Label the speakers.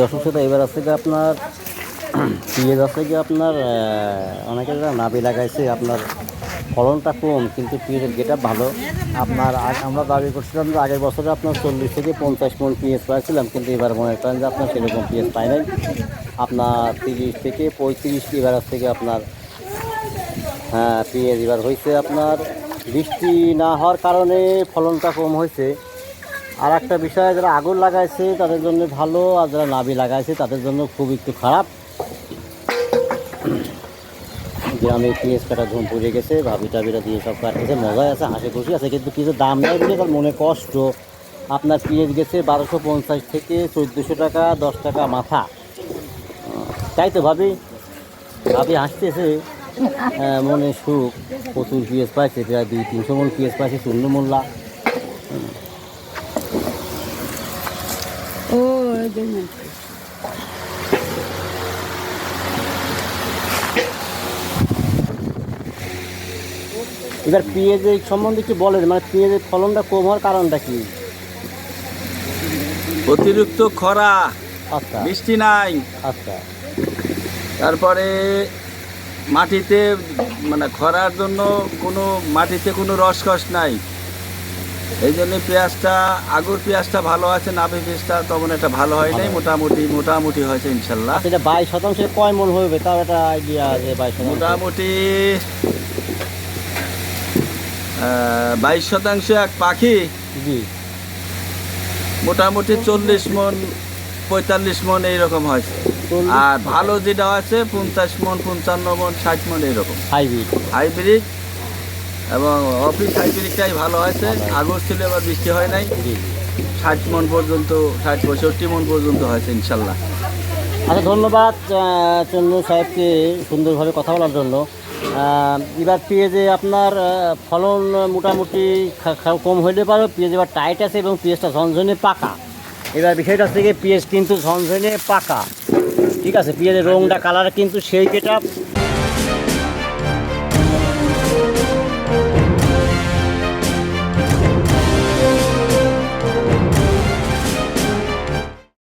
Speaker 1: দর্শক সাথে এবার আছে কি আপনার, পেঁয়াজ আছে কি আপনার অনেকে নাবি লাগাইছে, আপনার ফলনটা কম, কিন্তু পেঁয়াজের গেটা ভালো। আপনার আমরা দাবি করছিলাম যে আগের বছরে আপনার চল্লিশ থেকে পঞ্চাশ মন পেঁয়াজ পাইছিলাম, কিন্তু এবার মনে করেন যে আপনার সেরকম পেঁয়াজ পাই নাই। আপনার তিরিশ থেকে পঁয়ত্রিশ এবার থেকে আপনার হ্যাঁ পেঁয়াজ এবার হয়েছে আপনার, বৃষ্টি না হওয়ার কারণে ফলনটা কম হয়েছে আর একটা বিষয়, যারা আগুন লাগাইছে, তাদের জন্য ভালো, আর যারা নাবি লাগাইছে, তাদের জন্য খুব একটু খারাপ। গ্রামে পেঁয়াজ কাটা ধুম পড়ে গেছে, ভাবি টাবিরা দিয়ে সব কাটতেছে, মজাই আছে, হাসি খুশি আছে, কিন্তু কিছু দাম নেই বলে তার মনে কষ্ট। আপনার পেঁয়াজ গেছে বারোশো পঞ্চাশ থেকে চোদ্দোশো টাকা, দশ টাকা মাথা। তাই তো ভাবি ভাবি হাসতেছে মনে সুখ। প্রচুর পেঁয়াজ পাইছে, প্রায় দুই তিনশো মন পেঁয়াজ পাইছে, শূন্য মোল্লা
Speaker 2: এই
Speaker 1: এবার পেঁয়াজের সম্বন্ধে কি বলেন মানে পেঁয়াজের ফলনটা কম হওয়ার কারণটা কি?
Speaker 3: অতিরিক্ত খরা
Speaker 1: আচ্ছা।
Speaker 3: বৃষ্টি নাই।
Speaker 1: আচ্ছা।
Speaker 3: তারপরে মাটিতে মানে খরার জন্য কোনো মাটিতে কোনো রসকস নাই। এই জন্য পেঁয়াজটা আগুর পেঁয়াজটা ভালো আছে নাভি পেঁয়াজটা তেমন একটা ভালো হয় নাই মোটামুটি মোটামুটি হয়েছে ইনশাল্লাহ।
Speaker 1: সেটা বাইশ শতাংশে কয় মন হবে? তাও একটা আইডিয়া আছে বাইশ
Speaker 3: মোটামুটি বাইশ শতাংশ এক পাখি?
Speaker 1: জি।
Speaker 3: মোটামুটি চল্লিশ মন পঁয়তাল্লিশ মন এইরকম হয়েছে। আর ভালো যেটা আছে পঞ্চাশ মন পঞ্চান্ন মন ষাট মন এইরকম।
Speaker 1: হাইব্রিড
Speaker 3: হাইব্রিড এবং অফিস হাইব্রিডটাই ভালো হয়েছে। আগস্ট ছিল এবার বৃষ্টি হয় নাই। ষাট মন পর্যন্ত ষাট পঁয়ষট্টি মন পর্যন্ত হয়েছে ইনশাল্লাহ।
Speaker 1: আচ্ছা ধন্যবাদ চন্দ্র সাহেবকে সুন্দরভাবে কথা বলার জন্য। এবার পেঁয়াজে আপনার ফলন মোটামুটি কম হইলে পারে পেঁয়াজ এবার টাইট আছে এবং পেঁয়াজটা ঝনঝনে পাকা। এবার বিষয়টা থেকে পেঁয়াজ কিন্তু ঝনঝনে পাকা। ঠিক আছে পেঁয়াজের রংটা কালার কিন্তু সেই কেটা